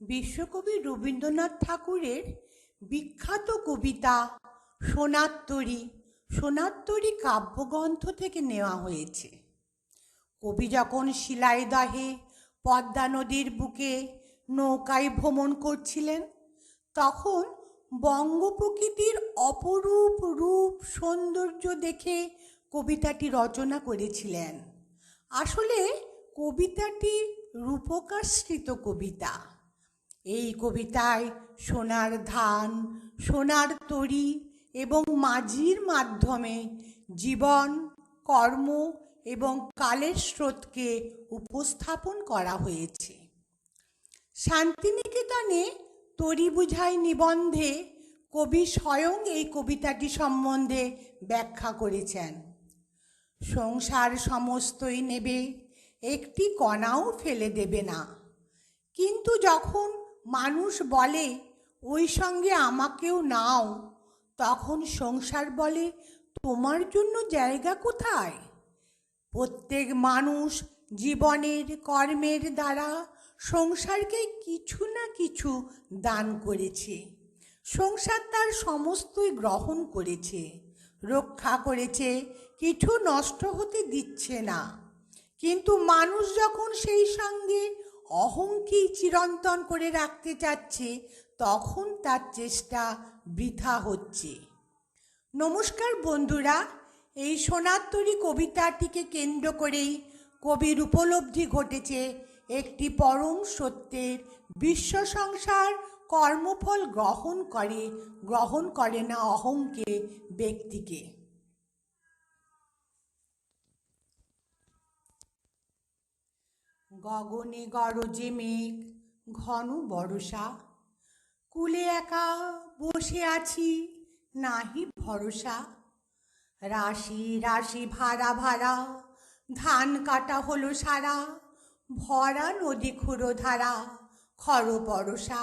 বিশ্বকবি রবীন্দ্রনাথ ঠাকুরের বিখ্যাত কবিতা সোনাত্তরী। সোনাত্তরী কাব্যগ্রন্থ থেকে নেওয়া হয়েছে। কবি যখন শিলাইদহে পদ্মা নদীর বুকে নৌকায় ভ্রমণ করছিলেন, তখন বঙ্গ প্রকৃতির অপরূপ রূপ সৌন্দর্য দেখে কবিতাটি রচনা করেছিলেন। আসলে কবিতাটি রূপকাশ্রিত কবিতা। এই কবিতায় সোনার ধান, সোনার তরি এবং মাঝির মাধ্যমে জীবন, কর্ম এবং কালের স্রোতকে উপস্থাপন করা হয়েছে। শান্তিনিকেতনে তরি বুঝাই নিবন্ধে কবি স্বয়ং এই কবিতাটি সম্বন্ধে ব্যাখ্যা করেছেন। সংসার সমস্তই নেবে, একটি কণাও ফেলে দেবে না। কিন্তু যখন মানুষ বলে, ওই সঙ্গে আমাকেও নাও। তখন সংসার বলে, তোমার জন্য জায়গা কোথায়? প্রত্যেক মানুষ জীবনের কর্মের দ্বারা সংসারকে কিছু না কিছু দান করেছে। সংসার তার সমস্তই গ্রহণ করেছে। রক্ষা করেছে, কিছু নষ্ট হতে দিচ্ছে না। কিন্তু মানুষ যখন সেই সঙ্গে অহংকেই চিরন্তন করে রাখতে চাচ্ছে, তখন তার চেষ্টা বৃথা হচ্ছে। নমস্কার বন্ধুরা, এই সোনাত্তরী কবিতাটিকে কেন্দ্র করেই কবির উপলব্ধি ঘটেছে একটি পরম সত্যের বিশ্ব সংসার কর্মফল গ্রহণ করে গ্রহণ করে না অহংকে ব্যক্তিকে। গগনে গরজে মেঘ, ঘন বরষা। কুলে একা বসে আছি, নাহি ভরসা। রাশি রাশি ভাড়া ভাড়া, ধান কাটা হলো সারা, ভরা নদী খুঁড়ো ধারা খর বরসা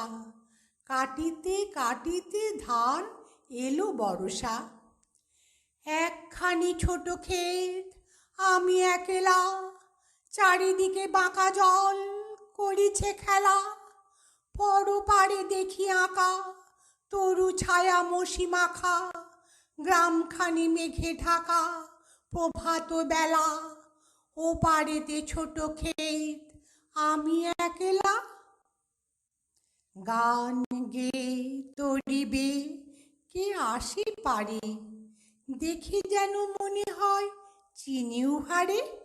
কাটিতে কাটিতে ধান এলো বরসা একখানি ছোট ক্ষেত, আমি একলা চারিদিকে বাঁকা জল করিছে খেলা। পরপারে দেখি আঁকা, তরু ছায়া মসি মাখা। গ্রামখানি মেঘে ঢাকা, প্রভাত বেলা। ও পারেতে ছোট ক্ষেত, আমি একলা। গান গে তরিবে, কে আসে পারে? দেখি যেন মনে হয় চিনিও হারে।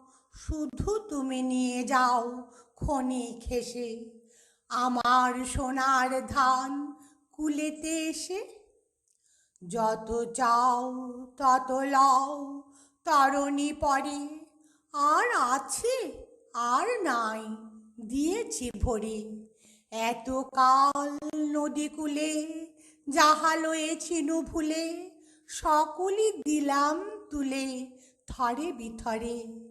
শুধু তুমি নিয়ে যাও খনি খেসে আমার সোনার ধান কুলেতে এসে যত চাও তত লও, তরণী পরে। আর আছে আর নাই দিয়েছি ভরে। এত কাল নদী কূলে যাহা লয়েছিনু ভুলে সকলই দিলাম তুলে থরে বিথরে।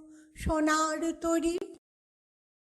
সোনার তরি